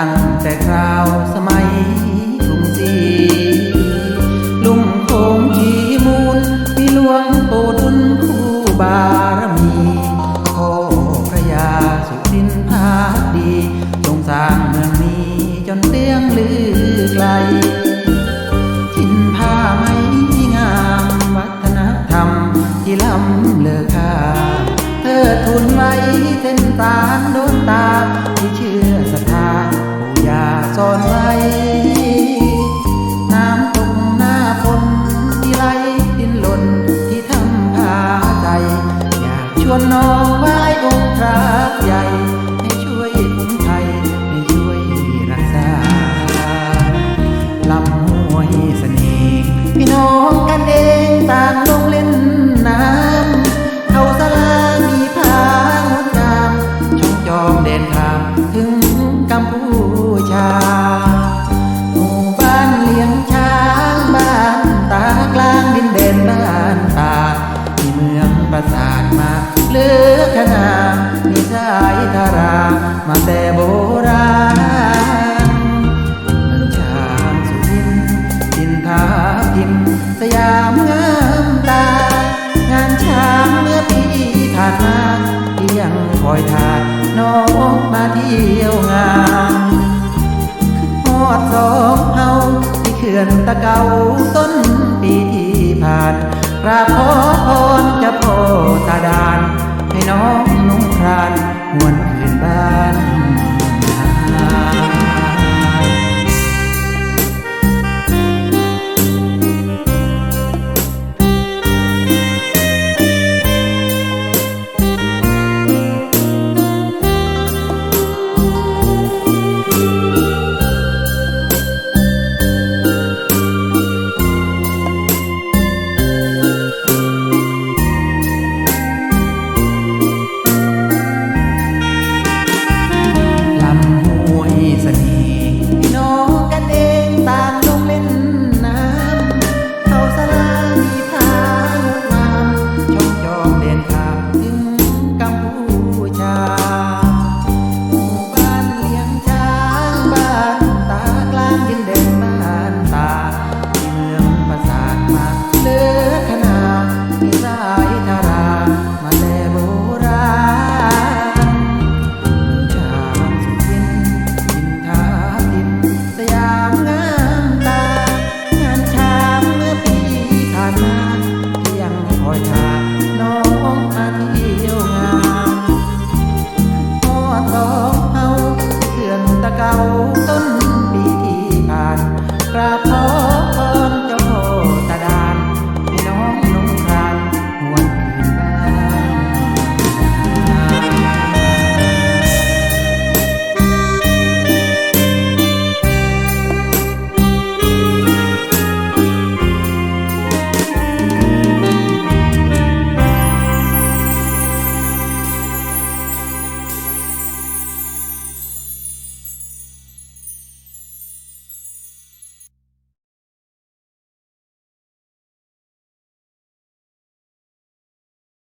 ังแต่คราวสมัยกรุงศรีลุ่มโขงชีมูลมีหลวงปู่ดุลผู้บารมีขอพระยาสุรินพาดีจงสร้างเมืองนี้จนเตี้ยงลือไกลทินผ้าไหมงามวัฒนธรรมที่ล้ำเลอค่าเธอทุนไว้เส้นตา อขนามีชายทารามาแต่โบราณมันชางสุทินทินทาพิมสยามงามตา งานช้างเมื่อปีผ่านมาที่ยังคอยทาน้องมาเที่ยวงานหอดสองเฮาที่เขื่อนตะเกาต้นปีที่ผ่านกราบขอพรจะพร น้องนุ่งครานหวนคืนบ้าน ที่ยังคอยทา